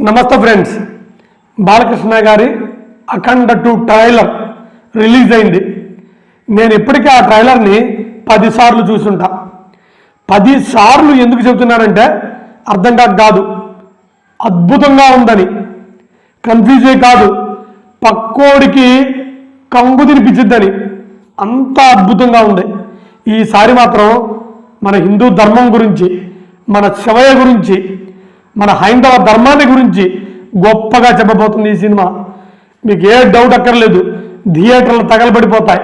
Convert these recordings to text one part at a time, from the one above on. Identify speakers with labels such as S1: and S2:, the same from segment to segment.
S1: నమస్తే ఫ్రెండ్స్. బాలకృష్ణ గారి అఖండ two trailer release అయింది. నేను ఇప్పటికీ ఆ ట్రైలర్ని పదిసార్లు చూసుంటా. పది సార్లు ఎందుకు చెబుతున్నానంటే అర్థం కాక కాదు. అద్భుతంగా ఉందని. కన్ఫ్యూజే కాదు. పక్కోడికి కంగు తినిపించిద్దని. అంత అద్భుతంగా ఉంది. ఈసారి మాత్రం మన హిందూ ధర్మం గురించి మన శివయ్య గురించి మన హైందవ ధర్మాన్ని గురించి గొప్పగా చెప్పబోతుంది ఈ సినిమా. మీకు ఏ డౌట్ అక్కర్లేదు. థియేటర్లు తగలబడిపోతాయి.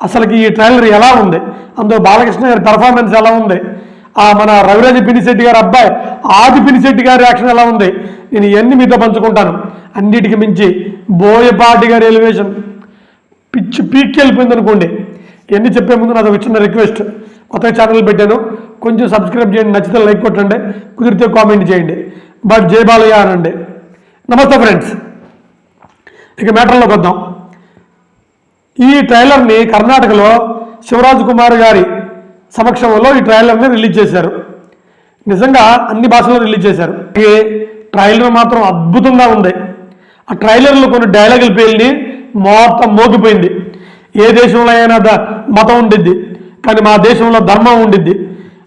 S1: అసలుకి ఈ ట్రైలర్ ఎలా ఉంది? అందులో బాలకృష్ణ గారి పెర్ఫార్మెన్స్ ఎలా ఉంది? ఆ మన రవిరాజ పినిశెట్టి గారి అబ్బాయి ఆది పినిశెట్టి గారి యాక్షన్ ఎలా ఉంది? నేను ఇవన్నీ మీతో పంచుకుంటాను. అన్నిటికి మించి బోయపాటి గారి ఎలివేషన్ పిచ్చి పీక్కి వెళ్ళిపోయింది అనుకోండి ఇవన్నీ చెప్పే ముందు నాది ఒక చిన్న రిక్వెస్ట్ కొత్త ఛానల్ పెట్టాను. కొంచెం సబ్స్క్రైబ్ చేయండి నచ్చితే లైక్ కొట్టండి కుదిరితే కామెంట్ చేయండి. బట్ జై బాలయ్య అనండి నమస్తే ఫ్రెండ్స్ ఇక మ్యాటర్లోకి వద్దాం. ఈ ట్రైలర్ని కర్ణాటకలో శివరాజ్ కుమార్ గారి సమక్షంలో ఈ ట్రైలర్ని రిలీజ్ చేశారు. నిజంగా అన్ని భాషల్లో రిలీజ్ చేశారు. ఈ ట్రైలర్ మాత్రం అద్భుతంగా ఉంది. ఆ ట్రైలర్లో కొన్ని డైలాగులు పేలిని మొత్తం మోగిపోయింది. ఏ దేశంలో అయినా మతం ఉండిద్ది. కానీ మా దేశంలో ధర్మం ఉండిద్ది.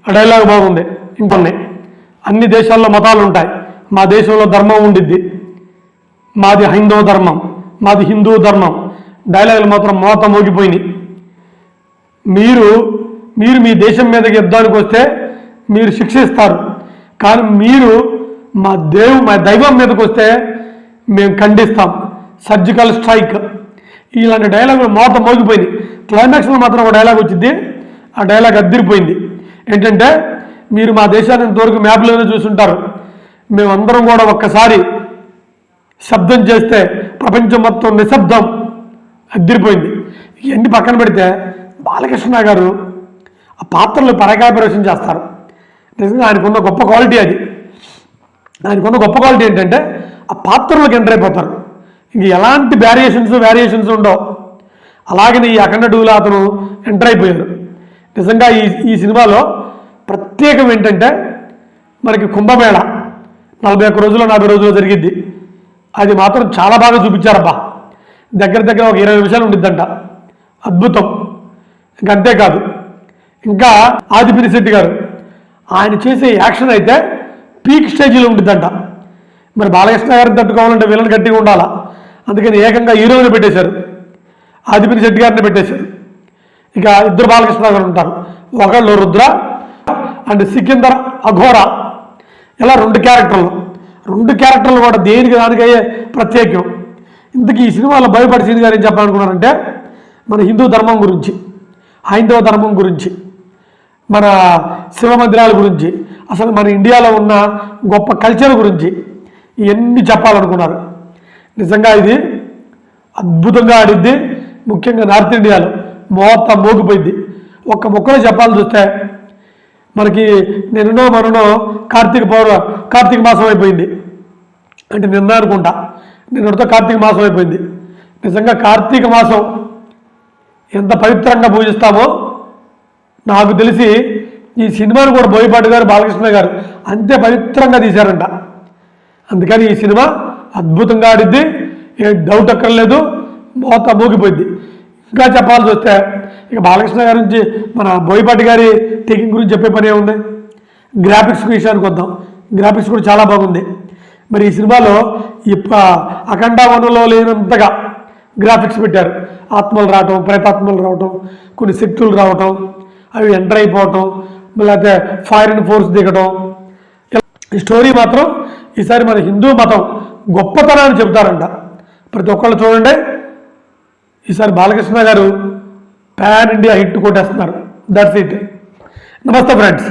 S1: ఆ డైలాగ్ బాగుంది ఇంకొన్ని అన్ని దేశాల్లో మతాలు ఉంటాయి. మా దేశంలో ధర్మం ఉండిద్ది. మాది హైందవ ధర్మం మాది హిందూ ధర్మం. డైలాగులు మాత్రం మోత మోగిపోయినాయి. మీరు మీరు మీ దేశం మీదకి యుద్ధానికి వస్తే మీరు శిక్షిస్తారు. కానీ మీరు మా దేవు మా దైవం మీదకి వస్తే మేము ఖండిస్తాం. సర్జికల్ స్ట్రైక్ ఇలాంటి డైలాగులు మోత మోగిపోయింది క్లైమాక్స్లో మాత్రం ఒక డైలాగ్ వచ్చింది. ఆ డైలాగ్ అద్దిరిపోయింది ఏంటంటే మీరు మా దేశాన్ని ఇంతవరకు మ్యాప్లోనే చూసుంటారు. మేమందరం కూడా ఒక్కసారి శబ్దం చేస్తే ప్రపంచం మొత్తం నిశ్శబ్దం అద్దరిపోయింది ఇవన్నీ పక్కన పెడితే బాలకృష్ణ గారు ఆ పాత్రలు పరగా ప్రవేశం చేస్తారు. నిజంగా ఆయనకున్న గొప్ప క్వాలిటీ అది. ఆయనకున్న గొప్ప క్వాలిటీ ఏంటంటే ఆ పాత్రలకు ఎంటర్ అయిపోతారు. ఇంక ఎలాంటి వేరియేషన్స్ వేరియేషన్స్ ఉండవు. అలాగని ఈ అఖండ టూలో అతను ఎంటర్ అయిపోయారు. నిజంగా ఈ ఈ సినిమాలో ప్రత్యేకం ఏంటంటే మనకి కుంభమేళ. నలభై ఒక్క రోజులు నలభై రోజులు జరిగింది అది మాత్రం చాలా బాగా చూపించారబ్బా. దగ్గర దగ్గర ఒక ఇరవై నిమిషాలు ఉండిద్దంట. అద్భుతం. ఇంక అంతేకాదు ఇంకా ఆదిపిరి శెట్టి గారు ఆయన చేసే యాక్షన్ అయితే పీక్ స్టేజ్లో ఉండిద్దంట. మరి బాలకృష్ణ గారిని తట్టుకోవాలంటే విలన్ గట్టిగా ఉండాలా? అందుకని ఏకంగా హీరోని పెట్టేశారు. ఆదిపిరి శెట్టి గారిని పెట్టేశారు. ఇక ఇద్దరు బాలకృష్ణ గారు ఉంటారు. ఒకళ్ళు రుద్ర అండ్ సికిందర్ అఘోరా ఇలా రెండు క్యారెక్టర్లు. రెండు క్యారెక్టర్లు కూడా దేనికి దానికయ్యే ప్రత్యేకం? ఇంతకీ ఈ సినిమాలో భయపడి సీన్ గారు ఏం చెప్పాలనుకున్నారంటే మన హిందూ ధర్మం గురించి హైందవ ధర్మం గురించి మన శివ మందిరాల గురించి అసలు మన ఇండియాలో ఉన్న గొప్ప కల్చర్ గురించి ఇవన్నీ చెప్పాలనుకున్నారు. నిజంగా ఇది అద్భుతంగా ఆడిద్ది. ముఖ్యంగా నార్త్ ఇండియాలో మోత మోగిపోయింది. ఒక్క మొక్కలో చెప్పాలి చూస్తే మనకి నిన్ననో మననో కార్తీక పౌర కార్తీక మాసం అయిపోయింది. అంటే నిన్న అనుకుంటా. నిన్నటితో కార్తీక మాసం అయిపోయింది. నిజంగా కార్తీక మాసం ఎంత పవిత్రంగా పూజిస్తామో నాకు తెలిసి ఈ సినిమాను కూడా బోయపాటి గారు బాలకృష్ణ గారు అంతే పవిత్రంగా తీశారంట. అందుకని ఈ సినిమా అద్భుతంగా ఆడిద్ది. ఏ డౌట్ అక్కర్లేదు. మోత మూగిపోయింది. ఇంకా చెప్పాల్సి వస్తే ఇక బాలకృష్ణ గారి నుంచి మన బోయపాటి గారి టేకింగ్ గురించి చెప్పే పని ఏముంది గ్రాఫిక్స్ విషయానికి వద్దాం. గ్రాఫిక్స్ కూడా చాలా బాగుంది. మరి ఈ సినిమాలో ఈ అఖండ వనంలో లేనంతగా గ్రాఫిక్స్ పెట్టారు. ఆత్మలు రావటం ప్రేతాత్మలు రావటం కొన్ని శక్తులు రావటం అవి ఎంటర్ అయిపోవటం లేకపోతే ఫైర్ అండ్ ఫోర్స్ దిగటం. ఈ స్టోరీ మాత్రం ఈసారి మన హిందూ మతం గొప్పతనాన్ని చెబుతారంట. ప్రతి ఒక్కళ్ళు చూడండి. ఈసారి Balakrishna garu pan India hit కొట్టేస్తున్నారు. దట్స్ ఇట్ నమస్తే ఫ్రెండ్స్